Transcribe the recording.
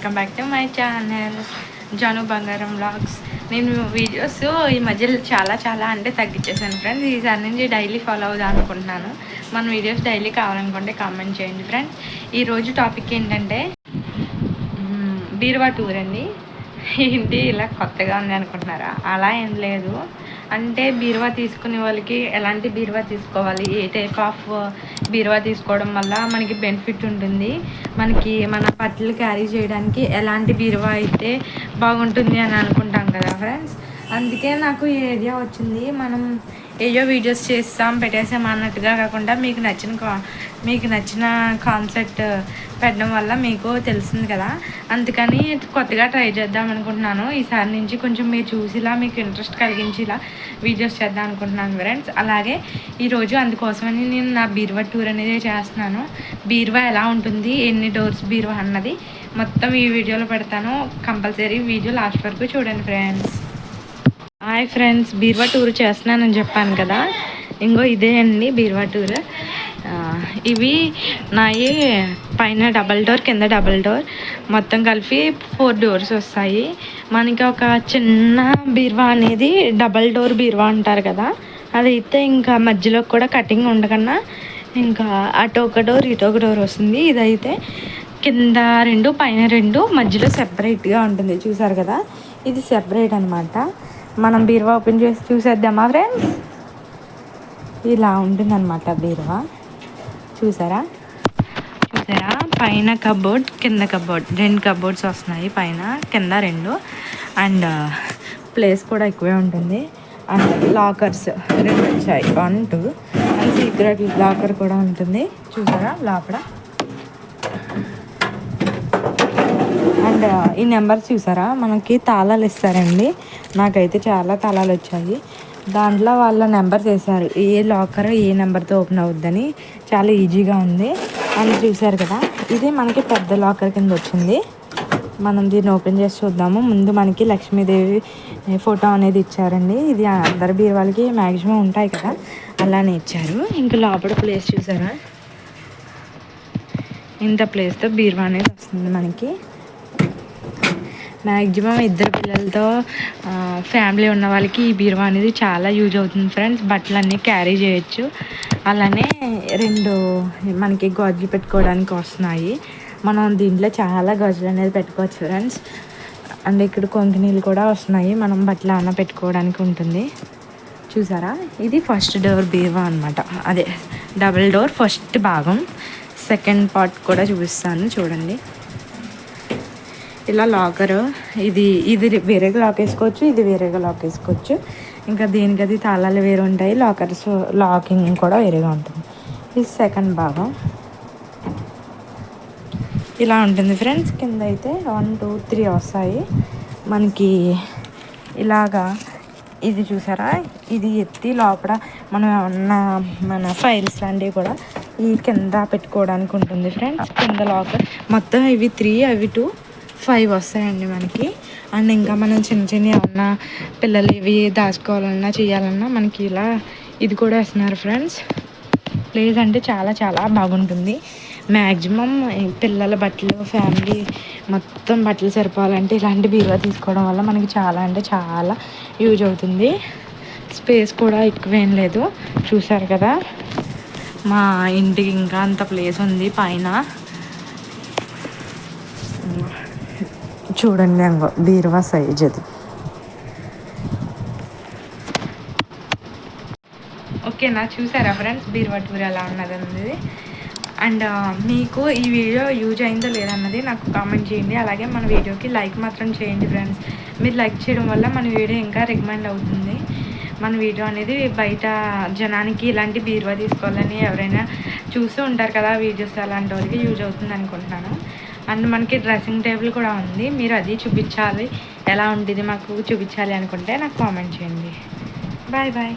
Welcome back to my channel. Jaanu Bangaram vlogs నేను videos ఈ మధ్యలో చాలా చాలా అంటే తగ్గించేసాను ఫ్రెండ్స్ ఈసారి నుంచి డైలీ ఫాలో అవుదాం అనుకుంటున్నాను. మన వీడియోస్ డైలీ కావాలనుకుంటే కామెంట్ చేయండి ఫ్రెండ్స్ ఈరోజు టాపిక్ ఏంటంటే బీరువా టూర్ అండి. ఏంటి ఇలా కొత్తగా ఉంది అనుకుంటున్నారా? అలా ఏం లేదు. అంటే బీరువా తీసుకునే వాళ్ళకి ఎలాంటి బీరువా తీసుకోవాలి? ఏ టైప్ ఆఫ్ uh, బీరువా తీసుకోవడం వల్ల మనకి బెనిఫిట్ ఉంటుంది? మనకి మన బట్టలు క్యారీ చేయడానికి ఎలాంటి బీరువా అయితే బాగుంటుంది అని అనుకుంటాం కదా ఫ్రెండ్స్ అందుకే నాకు ఈ ఐడియా వచ్చింది. మనం ఏయో వీడియోస్ చేస్తాం పెట్టేసాం అన్నట్టుగా కాకుండా మీకు నచ్చిన కా- మీకు నచ్చిన కాన్సెప్ట్ పెట్టడం వల్ల మీకు తెలిసింది కదా. అందుకని కొత్తగా ట్రై చేద్దాం అనుకుంటున్నాను. ఈసారి నుంచి కొంచెం మీరు చూసిలా మీకు ఇంట్రెస్ట్ కలిగించేలా వీడియోస్ చేద్దాం అనుకుంటున్నాను ఫ్రెండ్స్. అలాగే ఈరోజు అందుకోసమని నేను నా బీరువా టూర్ అనేది చేస్తున్నాను. బీరువా ఎలా ఉంటుంది ఎన్ని డోర్స్ బీరువా అన్నది మొత్తం ఈ వీడియోలో పెడతాను. కంపల్సరీ వీడియో లాస్ట్ వరకు చూడండి ఫ్రెండ్స్. హాయ్ ఫ్రెండ్స్ బీర్వా టూర్ చేస్తున్నానని చెప్పాను కదా. ఇంకో ఇదే అండి బీర్వా టూర్. ఇవి నాయి పైన డబల్ డోర్ కింద డబల్ డోర్. మొత్తం కలిపి ఫోర్ డోర్స్ వస్తాయి. మనకి ఒక చిన్న బీర్వా అనేది డబల్ డోర్ బీర్వా అంటారు కదా. అది అయితే ఇంకా మధ్యలో కూడా కటింగ్ ఉండకన్నా ఇంకా అటు ఒక డోర్ ఇటు ఒక డోర్ వస్తుంది. ఇదైతే కింద రెండు పైన రెండు మధ్యలో సెపరేట్గా ఉంటుంది. చూసారు కదా? ఇది సెపరేట్ అనమాట మనం బీరువా ఓపెన్ చేసి చూసేద్దామా ఫ్రెండ్స్ ఇలా ఉంటుందన్నమాట బీరువా. చూసారా? చూసారా? పైన కబోర్డ్ కింద కబోర్డ్ రెండు కబోర్డ్స్ వస్తున్నాయి పైన కింద రెండు. అండ్ uh, ప్లేస్ కూడా ఎక్కువే ఉంటుంది. అండ్ లాకర్స్ రెండు వచ్చాయి. One two and secret locker కూడా ఉంటుంది. చూసారా? లోపల. అండ్ ఈ నెంబర్ చూసారా? మనకి తాళాలు ఇస్తారండి. నాకైతే చాలా తాళాలు వచ్చాయి. దాంట్లో వాళ్ళ నెంబర్ చేశారు. ఏ లాకర్ ఏ నెంబర్తో ఓపెన్ అవుద్దని చాలా ఈజీగా ఉంది. అని చూసారు కదా ఇది మనకి పెద్ద లాకర్ కింద వచ్చింది. మనం దీన్ని ఓపెన్ చేసి చూద్దాము. ముందు మనకి లక్ష్మీదేవి ఫోటో అనేది ఇచ్చారండి. ఇది అందరి బీరువాళ్ళకి మ్యాక్సిమం ఉంటాయి కదా అలానే ఇచ్చారు. ఇంకా లోపల ప్లేస్ చూసారా? ఇంత ప్లేస్తో బీరువా అనేది వస్తుంది మనకి. మ్యాక్సిమం ఇద్దరు పిల్లలతో ఫ్యామిలీ ఉన్న వాళ్ళకి ఈ బీరువా అనేది చాలా యూజ్ అవుతుంది ఫ్రెండ్స్. బట్టలు అన్నీ క్యారీ చేయొచ్చు. అలానే రెండు మనకి గాజులు పెట్టుకోవడానికి వస్తున్నాయి. మనం దీంట్లో చాలా గాజులు అనేది పెట్టుకోవచ్చు ఫ్రెండ్స్. అండ్ ఇక్కడ కొంకినీళ్ళు కూడా వస్తున్నాయి. మనం బట్టలు అన్న పెట్టుకోవడానికి ఉంటుంది. చూసారా? ఇది ఫస్ట్ డోర్ బీరువా అనమాట అదే డబుల్ డోర్ ఫస్ట్ భాగం. సెకండ్ పార్ట్ కూడా చూపిస్తాను. చూడండి. ఇలా లాకర్. ఇది ఇది వేరేగా లాక్ వేసుకోవచ్చు ఇది వేరేగా లాక్ వేసుకోవచ్చు ఇంకా దీనికి అది తాళాలు వేరే ఉంటాయి లాకర్స్ లాకింగ్ కూడా వేరేగా ఉంటుంది. ఇది సెకండ్ భాగం. ఇలా ఉంటుంది ఫ్రెండ్స్ కింద అయితే వన్ టూ త్రీ వస్తాయి. మనకి ఇలాగా ఇది చూసారా? ఇది ఎత్తి లోపల మనం ఏమన్నా మన ఫైల్స్ లాంటివి కూడా ఈ కింద పెట్టుకోవడానికి ఉంటుంది ఫ్రెండ్స్. కింద లాకర్ మొత్తం ఇవి త్రీ అవి టూ ఫైవ్ వస్తాయండి మనకి. అండ్ ఇంకా మనం చిన్న చిన్న ఏమన్నా పిల్లలు ఇవి దాచుకోవాలన్నా చేయాలన్నా మనకి ఇలా ఇది కూడా వేస్తున్నారు ఫ్రెండ్స్ ప్లేస్ అంటే చాలా చాలా బాగుంటుంది. మ్యాక్సిమం పిల్లల బట్టలు ఫ్యామిలీ మొత్తం బట్టలు సరిపోవాలంటే ఇలాంటి బీరువా తీసుకోవడం వల్ల మనకి చాలా అంటే చాలా యూజ్ అవుతుంది. స్పేస్ కూడా ఎక్కువేం లేదు. చూసారు కదా? మా ఇంటికి ఇంకా అంత ప్లేస్ ఉంది పైన. చూడండి అంగో బీరువా సైజ్ అది ఓకేనా చూసారా ఫ్రెండ్స్? బీరువా టూర్ ఎలా ఉన్నది అన్నది. అండ్ మీకు ఈ వీడియో యూజ్ అయిందో లేదన్నది నాకు కామెంట్ చేయండి. అలాగే మన వీడియోకి లైక్ మాత్రం చేయండి ఫ్రెండ్స్. మీరు లైక్ చేయడం వల్ల మన వీడియో ఇంకా రికమెండ్ అవుతుంది. మన వీడియో అనేది బయట జనానికి ఇలాంటి బీరువా తీసుకోవాలని ఎవరైనా చూస్తూ ఉంటారు కదా వీడియోస్ అలాంటి వాళ్ళకి యూజ్ అవుతుంది అనుకుంటున్నాను. అండ్ మనకి డ్రెస్సింగ్ టేబుల్ కూడా ఉంది. మీరు అది చూపించాలి. ఎలా ఉంటుంది మాకు చూపించాలి అనుకుంటే నాకు కామెంట్ చేయండి. Bye bye.